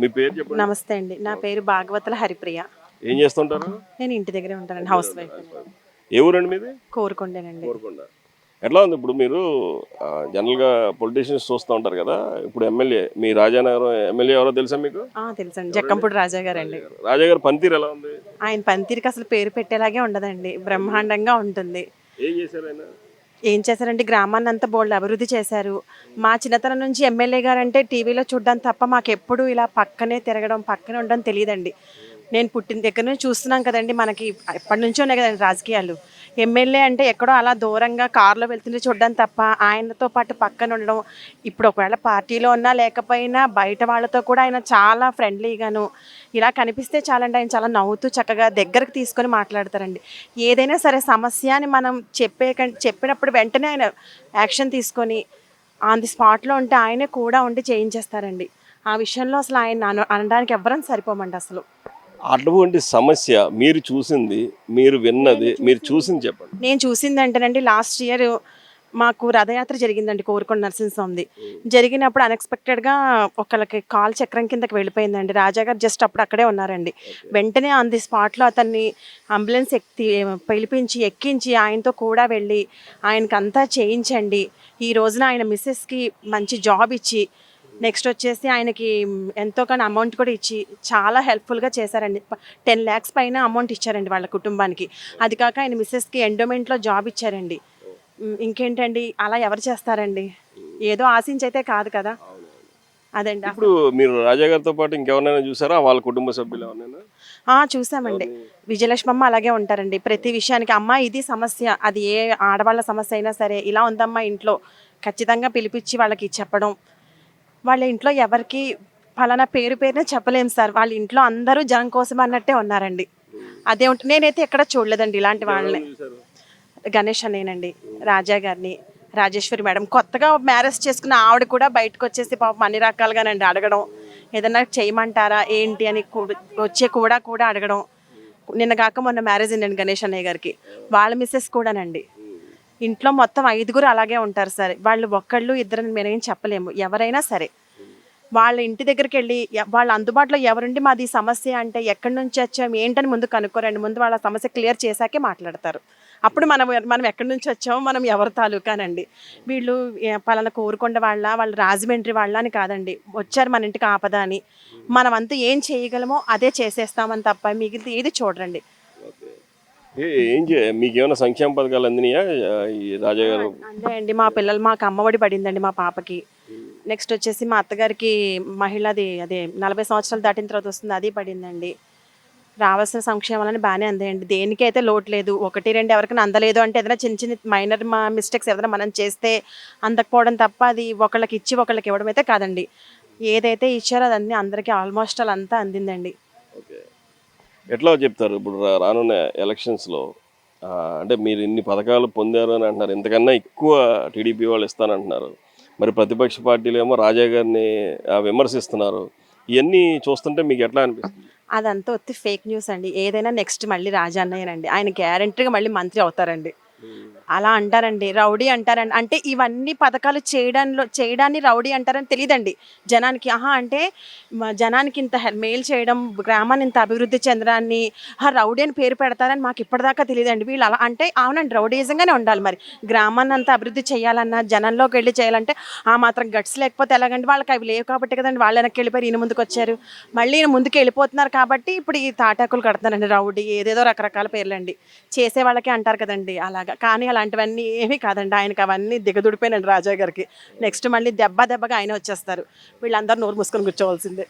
మీ పేరు చెప్పండి. నమస్తే అండి. నా పేరు భాగవతుల హరిప్రియ. ఏం చేస్తుంటారు? నేను ఇంటి దగ్గరే ఉంటానండి హౌస్ వైఫ్ ఏ ఊరండి మీది? కోరుకుండేనండి. కోరుకొండ. ఎట్లా ఉంది ఇప్పుడు మీరు జనరల్గా పొలిటీషియన్స్ చూస్తూ ఉంటారు కదా ఇప్పుడు ఎమ్మెల్యే మీ రాజానగరం ఎమ్మెల్యే ఎవరో తెలుసా మీకు? తెలుసండి. జక్కంపూడి రాజా గారండి రాజా గారి పనితీరు ఎలా ఉంది? ఆయన పనితీరుకి అసలు పేరు పెట్టేలాగే ఉండదండి. బ్రహ్మాండంగా ఉంటుంది. ఏం చేశారు ఆయన? ఏం చేశారంటే గ్రామాన్ని అంతా బోల్డ్ అభివృద్ధి చేశారు. మా చిన్నతనం నుంచి ఎమ్మెల్యే గారు అంటే టీవీలో చూడడం తప్ప మాకు ఎప్పుడు ఇలా పక్కనే తిరగడం పక్కనే ఉండడం తెలియదండి. నేను పుట్టిన దగ్గర నుంచి చూస్తున్నాం కదండి మనకి ఎప్పటి నుంచో ఉన్నాయి కదండి రాజకీయాలు. ఎమ్మెల్యే అంటే ఎక్కడో అలా దూరంగా కారులో వెళ్తుంటే చూడడం తప్ప ఆయనతో పాటు పక్కన ఉండడం ఇప్పుడు ఒకవేళ పార్టీలో ఉన్నా లేకపోయినా బయట వాళ్ళతో కూడా ఆయన చాలా ఫ్రెండ్లీగాను ఇలా కనిపిస్తే చాలండి ఆయన చాలా నవ్వుతూ చక్కగా దగ్గరకు తీసుకొని మాట్లాడతారండి. ఏదైనా సరే సమస్య అని మనం చెప్పే చెప్పినప్పుడు వెంటనే ఆయన యాక్షన్ తీసుకొని ఆన్ ది స్పాట్లో ఉంటే ఆయనే కూడా ఉండి చేయించేస్తారండి. ఆ విషయంలో అసలు ఆయన అన- అనడానికి ఎవ్వరం సరిపోమండి అసలు. అటువంటి సమస్య మీరు చూసింది మీరు విన్నది మీరు చూసింది. చెప్పండి. నేను చూసింది అంటేనండి లాస్ట్ ఇయర్ మాకు రథయాత్ర జరిగిందండి కోరుకొండ నరసింహస్వామిది. జరిగినప్పుడు అన్ఎక్స్పెక్టెడ్గా ఒకళ్ళకి కాల్ చక్రం కిందకి వెళ్ళిపోయిందండి. రాజా గారు జస్ట్ అప్పుడు అక్కడే ఉన్నారండి. వెంటనే ఆన్ ది స్పాట్లో అతన్ని అంబులెన్స్ ఎక్కి పిలిపించి ఎక్కించి ఆయనతో కూడా వెళ్ళి ఆయనకి అంతా చేయించండి. ఈ రోజున ఆయన మిస్సెస్కి మంచి జాబ్ ఇచ్చి నెక్స్ట్ వచ్చేసి ఆయనకి ఎంతో కానీ అమౌంట్ కూడా ఇచ్చి చాలా హెల్ప్ఫుల్గా చేశారండి. టెన్ ల్యాక్స్ పైన అమౌంట్ ఇచ్చారండి వాళ్ళ కుటుంబానికి. అది కాక ఆయన మిస్సెస్కి ఎండోమెంట్లో జాబ్ ఇచ్చారండి. ఇంకేంటండి? అలా ఎవరు చేస్తారండి? ఏదో ఆశించి అయితే కాదు కదా. అదండి. ఇప్పుడు మీరు రాజా గారితో పాటు ఇంకెవరినైనా చూసారా? వాళ్ళ కుటుంబ సభ్యులు ఎవరినైనా? ఆ, చూసామండి. విజయలక్ష్మి అమ్మ అలాగే ఉంటారండి. ప్రతి విషయానికి అమ్మ ఇది సమస్య అది ఏ ఆడవాళ్ళ సమస్య అయినా సరే ఇలా ఉందమ్మా ఇంట్లో. ఖచ్చితంగా పిలిపించి వాళ్ళకి చెప్పడం వాళ్ళ ఇంట్లో ఎవరికి ఫలానా పేరు పేరునే చెప్పలేం సార్. వాళ్ళ ఇంట్లో అందరూ జనం కోసం అన్నట్టే ఉన్నారండి. అదే ఉంట- నేనైతే ఎక్కడ చూడలేదండి ఇలాంటి వాళ్ళని. గణేష్ అన్నయ్యనండి రాజా గారిని రాజేశ్వరి మేడం. కొత్తగా మ్యారేజ్ చేసుకున్న ఆవిడ కూడా బయటకు వచ్చేసి పాపం అన్ని రకాలుగానండి అడగడం. ఏదన్నా చేయమంటారా ఏంటి అని వచ్చే కూడా కూడా అడగడం. నిన్న కాక మొన్న మ్యారేజ్ అయిందండి గణేష్ అన్నయ్య గారికి. వాళ్ళ మిస్సెస్ కూడానండి. ఇంట్లో మొత్తం ఐదుగురు అలాగే ఉంటారు సరే. వాళ్ళు ఒక్కళ్ళు ఇద్దరు మేమేం చెప్పలేము. ఎవరైనా సరే. వాళ్ళ ఇంటి దగ్గరికి వెళ్ళి వాళ్ళ అందుబాటులో ఎవరుండి మాది సమస్య అంటే ఎక్కడి నుంచి వచ్చాం ఏంటని ముందు కనుక్కోరండి ముందు వాళ్ళ సమస్య క్లియర్ చేశాకే మాట్లాడతారు. అప్పుడు మనం మనం ఎక్కడి నుంచి వచ్చామో మనం ఎవరి తాలూకానండి. వీళ్ళు పలానా కోరుకొండ వాళ్ళ వాళ్ళు రాజమండ్రి వాళ్ళ అని కాదండి. వచ్చారు మన ఇంటికి ఆపద అని. మనం అంతా ఏం చేయగలమో అదే చేసేస్తామని తప్ప మిగిలితే ఏది చూడరండి. ఏం చే సంక్షేమ పథకాలు అందినాయా? ఈ రాజా గారు? అంతే అండి మా పిల్లలు మాకు అమ్మఒడి పడిందండి మా పాపకి. నెక్స్ట్ వచ్చేసి మా అత్తగారికి మహిళది అదే నలభై సంవత్సరాలు దాటిన తర్వాత వస్తుంది అది పడిందండి. రావాల్సిన సంక్షేమాలని బాగానే అందాయండి. దేనికైతే లోటు లేదు ఒకటి రెండు ఎవరికైనా అందలేదు అంటే ఏదైనా చిన్న చిన్న మైనర్ మా మిస్టేక్స్ ఏదైనా మనం చేస్తే అందకపోవడం తప్ప అది ఒకళ్ళకి ఇచ్చి ఒకళ్ళకి ఇవ్వడం అయితే కాదండి. ఏదైతే ఇచ్చారో అదన్నీ అందరికీ ఆల్మోస్ట్ అలా అంతా అందిందండి. ఎట్లా చెప్తారు? ఇప్పుడు రా- రానున్న ఎలక్షన్స్లో అంటే మీరు ఇన్ని పథకాలు పొందారు అని అంటున్నారు. ఇంతకన్నా ఎక్కువ టీడీపీ వాళ్ళు ఇస్తానంటున్నారు. మరి ప్రతిపక్ష పార్టీలు ఏమో రాజా గారిని విమర్శిస్తున్నారు. ఇవన్నీ చూస్తుంటే మీకు ఎట్లా అనిపిస్తుంది? అదంతా వచ్చి ఫేక్ న్యూస్ అండి. ఏదైనా నెక్స్ట్ మళ్ళీ రాజా అన్నయ్యనండి ఆయన గ్యారంటీగా మళ్ళీ మంత్రి అవుతారండి. అలా అంటారండి రౌడీ అంటారండి అంటే ఇవన్నీ పథకాలు చేయడంలో చేయడాన్ని రౌడీ అంటారని తెలియదండి జనానికి ఆహా అంటే జనానికి ఇంత మేలు చేయడం గ్రామాన్ని ఇంత అభివృద్ధి చెందడాన్ని ఆ రౌడీ అని పేరు పెడతారని మాకు ఇప్పటిదాకా తెలియదండి. వీళ్ళు అలా అంటే అవునండి రౌడీజంగానే ఉండాలి మరి. గ్రామాన్ని అంత అభివృద్ధి చేయాలన్నా జనంలోకి వెళ్ళి చేయాలంటే ఆ మాత్రం గట్స్ లేకపోతే ఎలాగండి? వాళ్ళకి అవి లేవు కాబట్టి కదండి వాళ్ళు వెనక్కి వెళ్ళిపోయి ఈయన ముందుకు వచ్చారు. మళ్ళీ ఈయన ముందుకు వెళ్ళిపోతున్నారు కాబట్టి ఇప్పుడు ఈ తాటాకులు కడుతున్నారండి రౌడీ ఏదేదో రకరకాల పేర్లండి. చేసే వాళ్ళకే అంటారు కదండి అలాగా. కానీ అలా అలాంటివన్నీ ఏమీ కాదండి. ఆయనకి అవన్నీ దిగదుడిపోయినండి రాజా గారికి. నెక్స్ట్ మళ్ళీ దెబ్బ దెబ్బగా ఆయన వచ్చేస్తారు. వీళ్ళందరూ నోరు మూసుకొని కూర్చోవాల్సిందే.